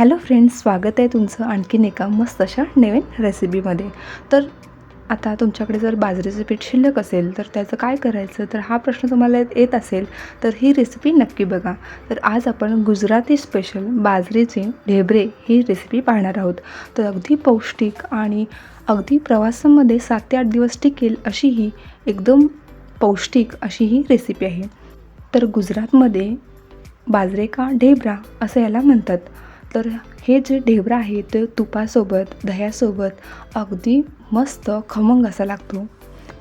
Hello friends स्वागत आहे तुमचं आणखीन एका मस्त अशा नवीन रेसिपीमध्ये तर आता तुमच्याकडे जर बाजरीचं पीठ शिल्लक असेल तर त्याचं काय करायचं? तर हा प्रश्न तुम्हाला येत असेल तर ही रेसिपी नक्की बघा. तर आज आपण गुजराती स्पेशल बाजरीचे ढेबरे ही रेसिपी पाहणार आहोत. तर अगदी पौष्टिक आणि अगदी प्रवासामध्ये सात ते आठ दिवस टिकेल अशी ही एकदम पौष्टिक अशी ही रेसिपी आहे. तर गुजरातमध्ये बाजरे का ढेबरा असं याला म्हणतात. तर हे जे ढेबरा आहे ते तुपासोबत दह्यासोबत अगदी मस्त खमंग असा लागतो.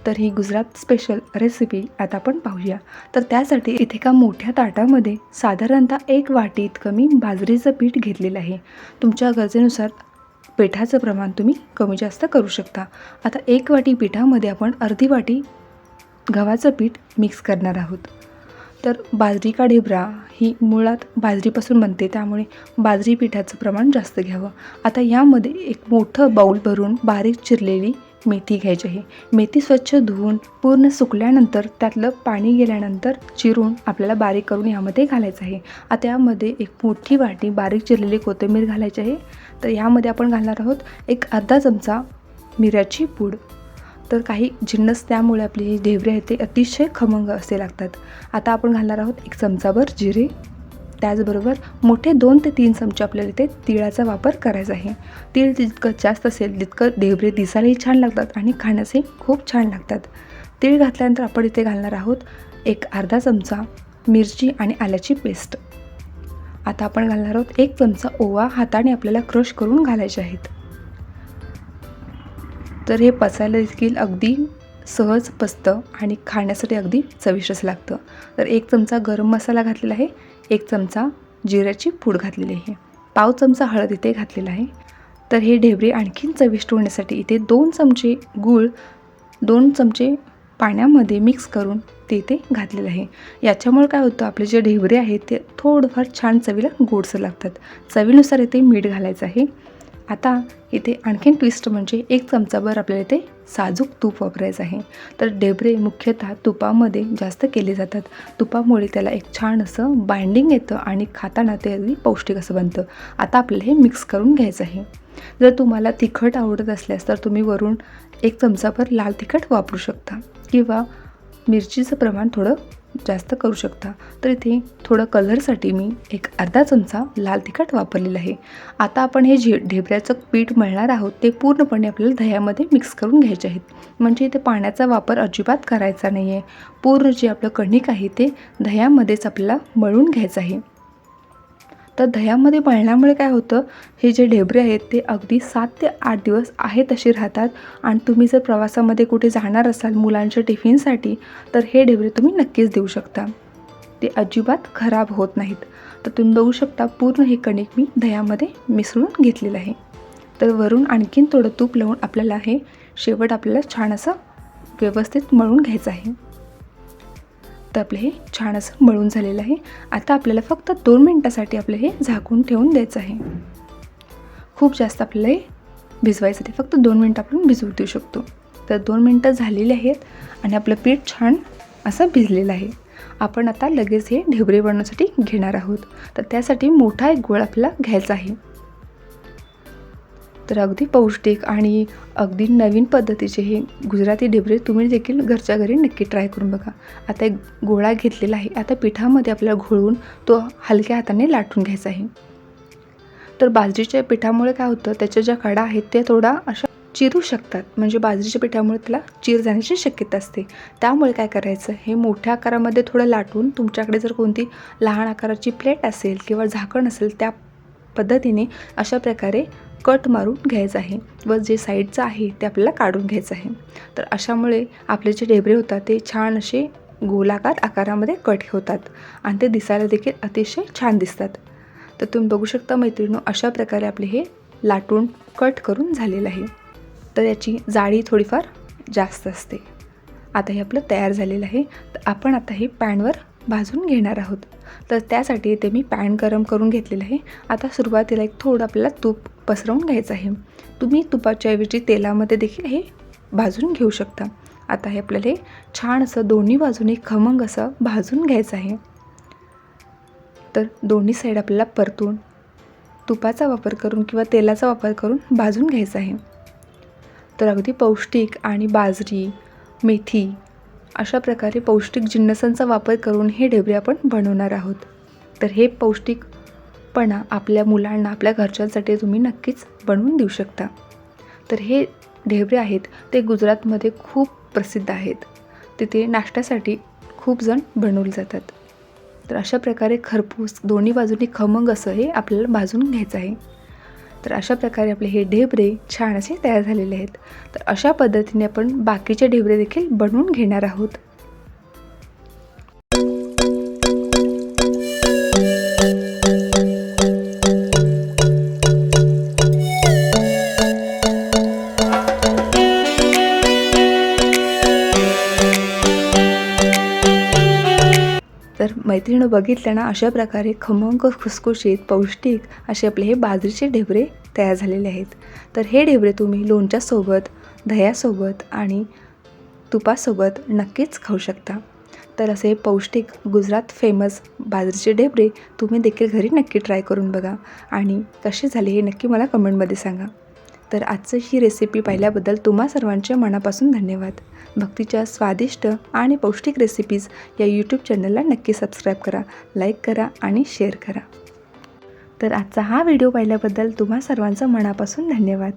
तर ही गुजरात स्पेशल रेसिपी आता आपण पाहूया. तर त्यासाठी इथे एका मोठ्या ताटामध्ये साधारणतः एक वाटीत कमी बाजरीचं पीठ घेतलेलं आहे. तुमच्या गरजेनुसार पिठाचं प्रमाण तुम्ही कमी जास्त करू शकता. आता एक वाटी पिठामध्ये आपण अर्धी वाटी गव्हाचं पीठ मिक्स करणार आहोत. तर बाजरी का ढेबरा ही मुळात बाजरीपासून बनते त्यामुळे बाजरी पिठाचं प्रमाण जास्त घ्यावं. आता यामध्ये एक मोठं बाऊल भरून बारीक चिरलेली मेथी घ्यायची आहे. मेथी स्वच्छ धुवून पूर्ण सुकल्यानंतर त्यातलं पाणी गेल्यानंतर चिरून आपल्याला बारीक करून यामध्ये घालायचं आहे. आता यामध्ये एक मोठी वाटी बारीक चिरलेली कोथिंबीर घालायची आहे. तर यामध्ये आपण घालणार आहोत एक अर्धा चमचा मिऱ्याची पूड. तर काही जिन्नस त्यामुळे आपली जी ढेबरे आहेत ते अतिशय खमंग असे लागतात. आता आपण घालणार आहोत एक चमचाभर जिरे. त्याचबरोबर मोठे दोन ते तीन चमचे आपल्याला इथे तिळाचा वापर करायचा आहे. तीळ जितकं जास्त असेल तितकं ढेबरे दिसायलाही छान लागतात आणि खाण्यासही खूप छान लागतात. तीळ घातल्यानंतर आपण इथे घालणार आहोत एक अर्धा चमचा मिरची आणि आल्याची पेस्ट. आता आपण घालणार आहोत एक चमचा ओवा हाताने आपल्याला क्रश करून घालायचे आहेत. तर हे पचायला देखील अगदी सहज पचतं आणि खाण्यासाठी अगदी चविष्टच लागतं. तर एक चमचा गरम मसाला घातलेला आहे एक चमचा जिऱ्याची पूड घातलेली आहे पाव चमचा हळद इथे घातलेला आहे. तर हे ढेबरे आणखीन चविष्ट होण्यासाठी इथे दोन चमचे गूळ दोन चमचे पाण्यामध्ये मिक्स करून ते इथे घातलेलं आहे. याच्यामुळे काय होतं आपले जे ढेबरे आहेत ते थोडंफार छान चवीला गोडसं लागतात. चवीनुसार इथे मीठ घालायचं आहे. आता इथे आणखीन ट्विस्ट म्हणजे एक चमचाभर आपल्याला इथे साजूक तूप वापरायचं आहे. तर डेबरे मुख्यतः तुपामध्ये जास्त केले जातात. तुपामुळे त्याला एक छान असं बाइंडिंग येतं आणि खाताना ते अगदी पौष्टिक असं बनतं. आता आपल्याला हे मिक्स करून घ्यायचं आहे. जर तुम्हाला तिखट आवडत असल्यास तर तुम्ही वरून एक चमचाभर लाल तिखट वापरू शकता. किंवा मिरचीचं प्रमाण थोडं जास्त करू शकता. तर इथे थोडं कलरसाठी मी एक अर्धा चमचा लाल तिखट वापरलेला आहे. आता आपण हे झे ढेबऱ्याचं पीठ मळणार आहोत ते पूर्णपणे आपल्याला दह्यामध्ये मिक्स करून घ्यायचे आहेत. म्हणजे इथे पाण्याचा वापर अजिबात करायचा नाही आहे पूर्ण जे आपलं कणिक आहे ते दह्यामध्येच आपल्याला मळून घ्यायचं आहे. तर दह्यामध्ये मळल्यामुळे काय होतं? हे जे ढेबरे आहेत ते अगदी सात ते आठ दिवस आहे तसे राहतात. आणि तुम्ही जर प्रवासामध्ये कुठे जाणार असाल मुलांच्या टिफिनसाठी तर हे ढेबरे तुम्ही नक्कीच देऊ शकता. ते अजिबात खराब होत नाहीत. तर तुम्ही बघू शकता पूर्ण हे कणिक मी दह्यामध्ये मिसळून घेतलेलं आहे. तर वरून आणखीन थोडं तूप लावून आपल्याला हे शेवट आपल्याला छान असं व्यवस्थित मळून घ्यायचं आहे. तर आपलं हे छान असं मळून झालेलं आहे. आता आपल्याला फक्त दोन मिनटासाठी आपलं हे झाकून ठेवून द्यायचं आहे. खूप जास्त आपल्याला हे भिजवायसाठी फक्त दोन मिनटं आपण भिजवू देऊ शकतो. तर दोन मिनटं झालेली आहेत आणि आपलं पीठ छान असं भिजलेलं आहे. आपण आता लगेच हे ढेबरे बनवण्यासाठी घेणार आहोत. तर त्यासाठी मोठा एक गोळ आपल्याला घ्यायचा आहे. तर अगदी पौष्टिक आणि अगदी नवीन पद्धतीचे हे गुजराती ढेबरे तुम्ही देखील घरच्या घरी नक्की ट्राय करून बघा. आता एक गोळा घेतलेला आहे. आता पिठामध्ये आपल्याला घोळून तो हलक्या हाताने लाटून घ्यायचा आहे. तर बाजरीच्या पिठामुळे काय होतं? त्याच्या ज्या कडा आहेत त्या थोडा अशा चिरू शकतात. म्हणजे बाजरीच्या पिठामुळे त्याला चीर जाण्याची शक्यता असते. त्यामुळे काय करायचं? हे मोठ्या आकारामध्ये थोडं लाटून तुमच्याकडे जर कोणती लहान आकाराची प्लेट असेल किंवा झाकण असेल त्या पद्धतीने अशा प्रकारे कट मारून घ्यायचं आहे व जे साईडचं आहे ते आपल्याला काढून घ्यायचं आहे. तर अशामुळे आपले जे ढेबरे होतात ते छान असे गोलाकार आकारामध्ये कट होतात आणि ते दिसायला देखील अतिशय छान दिसतात. तर तुम्ही बघू शकता मैत्रिणी अशा प्रकारे आपले हे लाटून कट करून झालेलं आहे. तर याची जाळी थोडीफार जास्त असते. आता हे आपलं तयार झालेलं आहे. तर आपण आता हे पॅनवर भाजून घेणार आहोत. तर त्यासाठी ते मी पॅन गरम करून घेतलेलं आहे. आता सुरुवातीला एक थोडं आपल्याला तूप पसरवून घ्यायचं आहे. तुम्ही तुपाच्या ऐवजी तेलामध्ये देखील हे भाजून घेऊ शकता. आता हे आपल्याला हे छान असं दोन्ही बाजूने खमंग असं भाजून घ्यायचं आहे. तर दोन्ही साईड आपल्याला परतून तुपाचा वापर करून किंवा तेलाचा वापर करून भाजून घ्यायचं आहे. तर अगदी पौष्टिक आणि बाजरी मेथी अशा प्रकारे पौष्टिक जिन्नसांचा वापर करून हे ढेबरे आपण बनवणार आहोत. तर हे पौष्टिकपणा आपल्या मुलांना आपल्या घरच्यांसाठी तुम्ही नक्कीच बनवून देऊ शकता. तर हे ढेबरे आहेत ते गुजरातमध्ये खूप प्रसिद्ध आहेत. तिथे नाश्त्यासाठी खूप जण बनवले जातात. तर अशा प्रकारे खरपूस दोन्ही बाजूनी खमंग असं हे आपल्याला भाजून घ्यायचं आहे. तर अशा प्रकारे आपले हे ढेबरे छान असे तयार झालेले आहेत. तर अशा पद्धतीने आपण बाकीचे ढेबरे देखील बनवून घेणार आहोत. तर बघितलं ना अशा प्रकारे खमंग खुसखुशीत पौष्टिक असे आपले हे बाजरीचे ढेबरे तयार झालेले आहेत. तर हे ढेबरे तुम्ही लोणच्यासोबत दह्यासोबत आणि तुपासोबत नक्कीच खाऊ शकता. तर असे पौष्टिक गुजरात फेमस बाजरीचे ढेबरे तुम्ही देखील घरी नक्की ट्राय करून बघा. आणि कसे झाले हे नक्की मला कमेंटमध्ये सांगा. तर आजचं ही रेसिपी पाहिल्याबद्दल तुम्हा सर्वांच्या मनापासून धन्यवाद. भक्तीच्या स्वादिष्ट आणि पौष्टिक रेसिपीज या यूट्यूब चॅनलला नक्की सबस्क्राईब करा लाईक करा आणि शेअर करा. तर आजचा हा व्हिडिओ पाहिल्याबद्दल तुम्हा सर्वांचं मनापासून धन्यवाद.